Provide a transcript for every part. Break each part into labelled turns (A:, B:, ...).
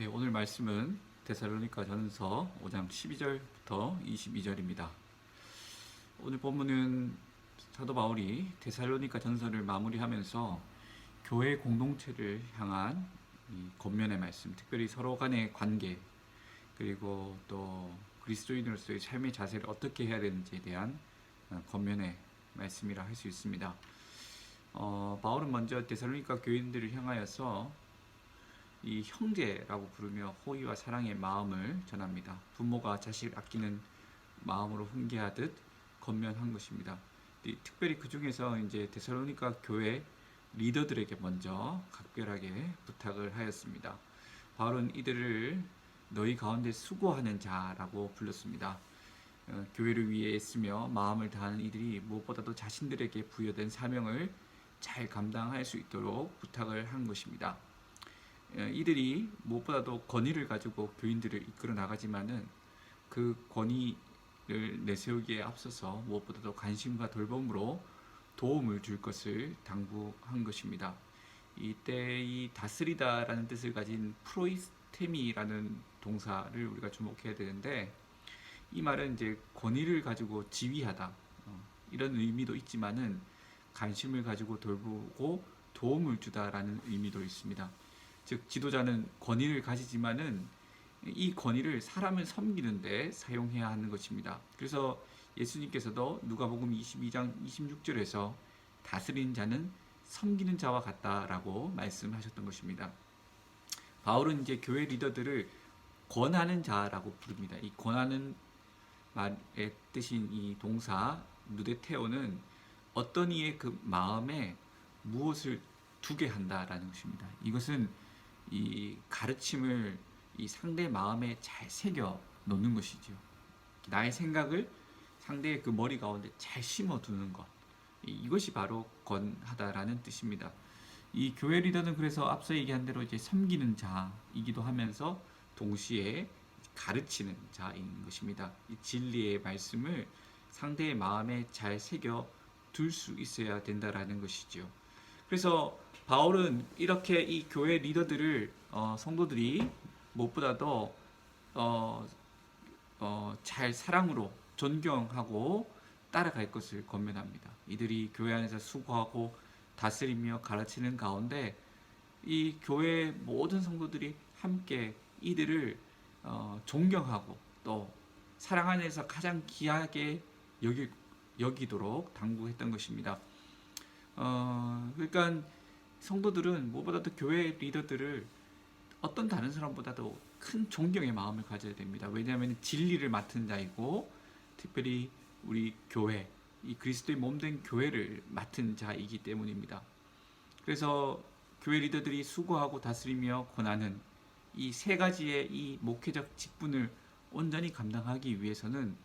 A: 네, 오늘 말씀은 데살로니가 전서 5장 12절부터 22절입니다. 오늘 본문은 사도 바울이 데살로니가 전서를 마무리하면서 교회 공동체를 향한 이 겉면의 말씀, 특별히 서로 간의 관계, 그리고 또 그리스도인으로서의 삶의 자세를 어떻게 해야 되는지에 대한 어, 겉면의 말씀이라 할 수 있습니다. 어, 바울은 먼저 데살로니가 교인들을 향하여서 이 형제라고 부르며 호의와 사랑의 마음을 전합니다. 부모가 자식을 아끼는 마음으로 훈계하듯 건면한 것입니다. 이- 특별히 그 중에서 이제 데살로니가 교회 리더들에게 먼저 각별하게 부탁을 하였습니다. 바울은 이들을 너희 가운데 수고하는 자라고 불렀습니다. 어, 교회를 위해 애쓰며 마음을 다하는 이들이 무엇보다도 자신들에게 부여된 사명을 잘 감당할 수 있도록 부탁을 한 것입니다. 어, 이들이 무엇보다도 권위를 가지고 교인들을 이끌어 나가지만은 그 권위를 내세우기에 앞서서 무엇보다도 관심과 돌봄으로 도움을 줄 것을 당부한 것입니다. 이때 이 다스리다라는 뜻을 가진 프로이스테미라는 동사를 우리가 주목해야 되는데 이 말은 이제 권위를 가지고 지휘하다 어, 이런 의미도 있지만은 관심을 가지고 돌보고 도움을 주다라는 의미도 있습니다. 즉 지도자는 권위를 가지지만은 이 권위를 사람을 섬기는데 사용해야 하는 것입니다. 그래서 예수님께서도 누가복음 22장 26절에서 다스리는 자는 섬기는 자와 같다라고 말씀하셨던 것입니다. 바울은 이제 교회 리더들을 권하는 자라고 부릅니다. 이 권하는 말의 뜻인 이 동사 누데테오는 어떤 이의 그 마음에 무엇을 두게 한다라는 것입니다. 이것은 이 가르침을 이 상대 마음에 잘 새겨 놓는 것이죠. 나의 생각을 상대의 그 머리 가운데 잘 심어 두는 것. 이- 이것이 바로 권하다라는 뜻입니다. 이 교회 리더는 그래서 앞서 얘기한 대로 이제 섬기는 자이기도 하면서 동시에 가르치는 자인 것입니다. 이 진리의 말씀을 상대의 마음에 잘 새겨 둘 수 있어야 된다라는 것이죠. 그래서 바울은 이렇게 이 교회 리더들을 어, 성도들이 무엇보다도 어, 어, 잘 사랑으로 존경하고 따라갈 것을 권면합니다. 이들이 교회 안에서 수고하고 다스리며 가르치는 가운데 이 교회 모든 성도들이 함께 이들을 어, 존경하고 또 사랑 안에서 가장 귀하게 여기, 여기도록 당부했던 것입니다. 어, 그러니까 성도들은 무엇보다도 교회 리더들을 어떤 다른 사람보다도 큰 존경의 마음을 가져야 됩니다. 왜냐하면 진리를 맡은 자이고 특별히 우리 교회 이 그리스도의 몸된 교회를 맡은 자이기 때문입니다. 그래서 교회 리더들이 수고하고 다스리며 권하는 이 세 가지의 이 목회적 직분을 온전히 감당하기 위해서는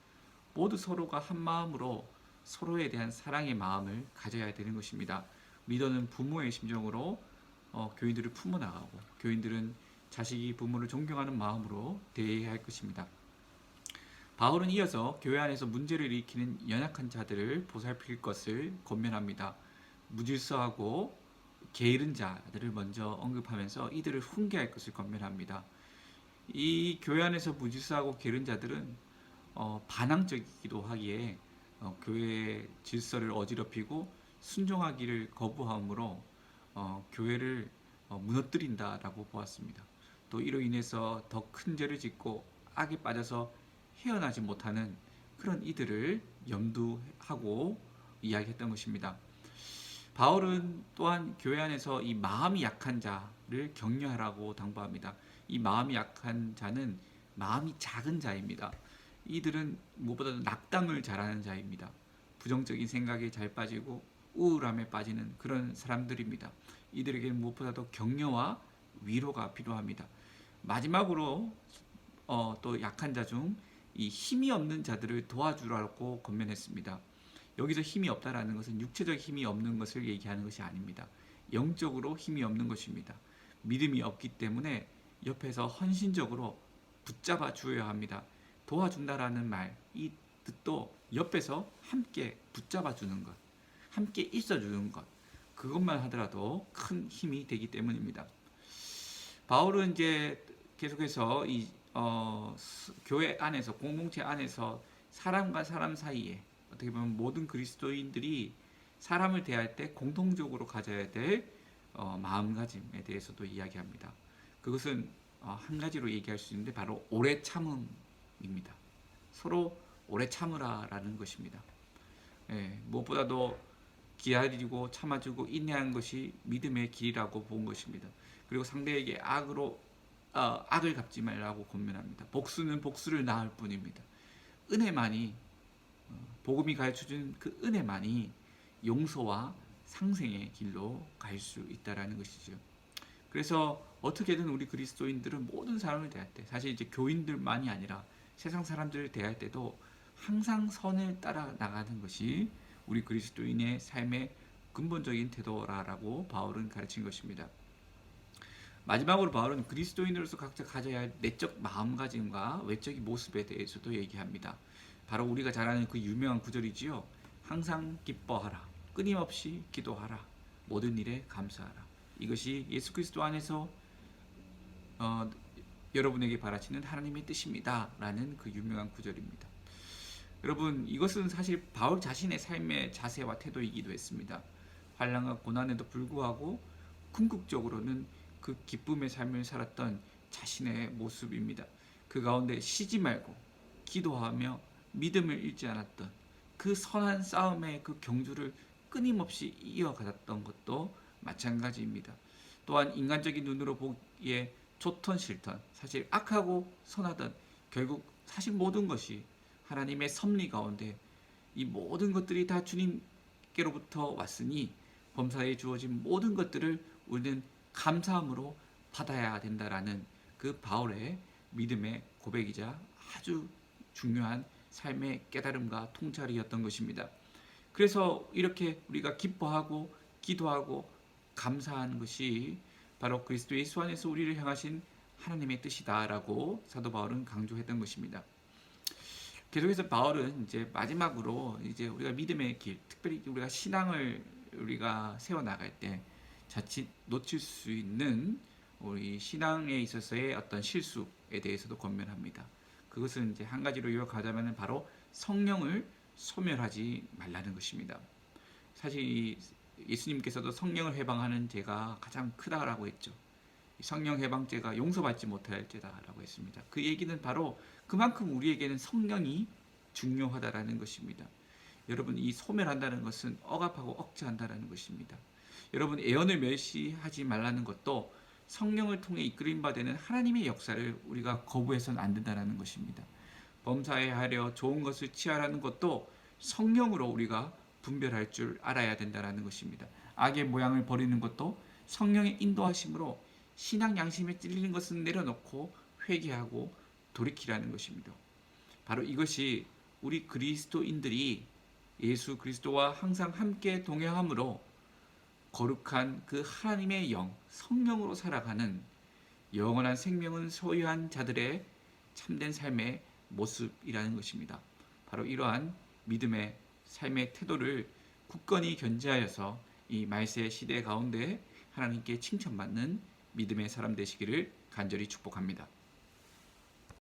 A: 모두 서로가 한 마음으로 서로에 대한 사랑의 마음을 가져야 되는 것입니다. 리더는 부모의 심정으로 어, 교인들을 품어 나가고 교인들은 자식이 부모를 존경하는 마음으로 대해야 할 것입니다. 바울은 이어서 교회 안에서 문제를 일으키는 연약한 자들을 보살필 것을 권면합니다. 무질서하고 게으른 자들을 먼저 언급하면서 이들을 훈계할 것을 권면합니다. 이 교회 안에서 무질서하고 게으른 자들은 어, 반항적이기도 하기에 어, 교회의 질서를 어지럽히고 순종하기를 거부함으로 어, 교회를 어, 무너뜨린다라고 보았습니다. 또 이로 인해서 더 큰 죄를 짓고 악에 빠져서 헤어나지 못하는 그런 이들을 염두하고 이야기했던 것입니다. 바울은 또한 교회 안에서 이 마음이 약한 자를 격려하라고 당부합니다. 이 마음이 약한 자는 마음이 작은 자입니다. 이들은 무엇보다도 낙담을 잘하는 자입니다. 부정적인 생각에 잘 빠지고 우울함에 빠지는 그런 사람들입니다. 이들에게는 무엇보다도 격려와 위로가 필요합니다. 마지막으로 어, 또 약한 자 중 이 힘이 없는 자들을 도와주라고 권면했습니다. 여기서 힘이 없다라는 것은 육체적 힘이 없는 것을 얘기하는 것이 아닙니다. 영적으로 힘이 없는 것입니다. 믿음이 없기 때문에 옆에서 헌신적으로 붙잡아 주어야 합니다. 도와준다라는 말, 이 뜻도 옆에서 함께 붙잡아 주는 것, 함께 있어 주는 것, 그것만 하더라도 큰 힘이 되기 때문입니다. 바울은 이제 계속해서 이 어, 스- 교회 안에서 공동체 안에서 사람과 사람 사이에 어떻게 보면 모든 그리스도인들이 사람을 대할 때 공통적으로 가져야 될 어, 마음가짐에 대해서도 이야기합니다. 그것은 어, 한 가지로 얘기할 수 있는데 바로 오래 참음 입니다. 서로 오래 참으라라는 것입니다. 예, 무엇보다도 기다리고 참아주고 인내하는 것이 믿음의 길이라고 본 것입니다. 그리고 상대에게 악으로 어, 악을 갚지 말라고 권면합니다. 복수는 복수를 낳을 뿐입니다. 은혜만이 어, 복음이 가르쳐준 그 은혜만이 용서와 상생의 길로 갈 수 있다라는 것이죠. 그래서 어떻게든 우리 그리스도인들은 모든 사람을 대할 때 사실 이제 교인들만이 아니라 세상 사람들을 대할 때도 항상 선을 따라 나가는 것이 우리 그리스도인의 삶의 근본적인 태도라라고 바울은 가르친 것입니다. 마지막으로 바울은 그리스도인으로서 각자 가져야 할 내적 마음가짐과 외적인 모습에 대해서도 얘기합니다. 바로 우리가 잘 아는 그 유명한 구절이지요. 항상 기뻐하라. 끊임없이 기도하라. 모든 일에 감사하라. 이것이 예수 그리스도 안에서 어, 여러분에게 바라시는 하나님의 뜻입니다. 라는 그 유명한 구절입니다. 여러분 이것은 사실 바울 자신의 삶의 자세와 태도이기도 했습니다. 환란과 고난에도 불구하고 궁극적으로는 그 기쁨의 삶을 살았던 자신의 모습입니다. 그 가운데 쉬지 말고 기도하며 믿음을 잃지 않았던 그 선한 싸움의 그 경주를 끊임없이 이어가셨던 것도 마찬가지입니다. 또한 인간적인 눈으로 보기에 좋던 싫던 사실 악하고 선하던 결국 사실 모든 것이 하나님의 섭리 가운데 이 모든 것들이 다 주님께로부터 왔으니 범사에 주어진 모든 것들을 우리는 감사함으로 받아야 된다라는 그 바울의 믿음의 고백이자 아주 중요한 삶의 깨달음과 통찰이었던 것입니다. 그래서 이렇게 우리가 기뻐하고 기도하고 감사하는 것이 바로 그리스도 예수 안에서 우리를 향하신 하나님의 뜻이다라고 사도 바울은 강조했던 것입니다. 계속해서 바울은 이제 마지막으로 이제 우리가 믿음의 길, 특별히 우리가 신앙을 우리가 세워 나갈 때 자칫 놓칠 수 있는 우리 신앙에 있어서의 어떤 실수에 대해서도 권면합니다. 그것은 이제 한 가지로 요약하자면 바로 성령을 소멸하지 말라는 것입니다. 사실 이 예수님께서도 성령을 해방하는 죄가 가장 크다라고 했죠. 이 성령 해방죄가 용서받지 못할 죄다라고 했습니다. 그 얘기는 바로 그만큼 우리에게는 성령이 중요하다라는 것입니다. 여러분 이 소멸한다는 것은 억압하고 억제한다라는 것입니다. 여러분 애언을 멸시하지 말라는 것도 성령을 통해 이끌림 받는 하나님의 역사를 우리가 거부해서는 안 된다는 것입니다. 범사에 하려 좋은 것을 취하라는 것도 성령으로 우리가 분별할 줄 알아야 된다는 것입니다. 악의 모양을 버리는 것도 성령의 인도하심으로 신앙 양심에 찔리는 것은 내려놓고 회개하고 돌이키라는 것입니다. 바로 이것이 우리 그리스도인들이 예수 그리스도와 항상 함께 동행함으로 거룩한 그 하나님의 영, 성령으로 살아가는 영원한 생명을 소유한 자들의 참된 삶의 모습이라는 것입니다. 바로 이러한 믿음의 삶의 태도를 굳건히 견지하여서 이 말세 시대 가운데 하나님께 칭찬받는 믿음의 사람 되시기를 간절히 축복합니다.